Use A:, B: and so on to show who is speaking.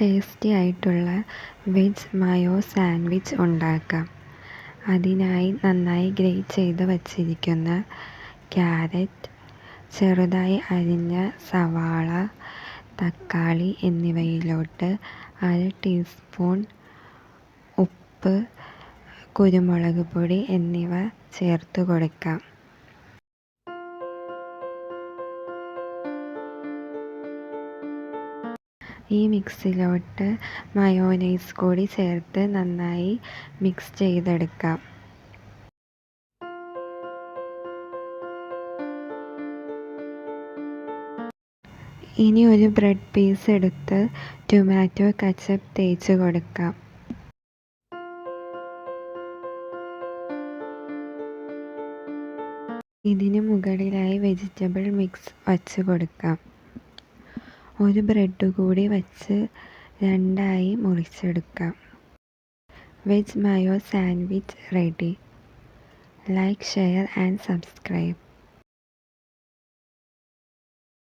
A: Tasty ആയിട്ടുള്ള veg mayo sandwich ഉണ്ടാക്കാം. അതിനായി നന്നായി ഗ്രേറ്റ് ചെയ്ത് വച്ചിരിക്കുന്ന ക്യാരറ്റ് ചെറുതായി അരിഞ്ഞ സവാള തക്കാളി എന്നിവയിലോട്ട് അര ടീസ്പൂൺ ഉപ്പ് കുരുമുളക് പൊടി എന്നിവ ചേർത്ത് കൊടുക്കാം. ഈ മിക്സിലോട്ട് മയോനൈസ് കൂടി ചേർത്ത് നന്നായി മിക്സ് ചെയ്തെടുക്കാം. ഇനി ഒരു ബ്രെഡ് പീസ് എടുത്ത് ടൊമാറ്റോ കച്ചപ്പ് തേച്ച് കൊടുക്കാം. ഇതിന് മുകളിലായി വെജിറ്റബിൾ മിക്സ് വച്ച് കൊടുക്കാം. ഒരു ബ്രെഡ് കൂടി വച്ച് രണ്ടായി മുറിച്ചെടുക്കാം. Veg mayo sandwich ready. Like share and subscribe.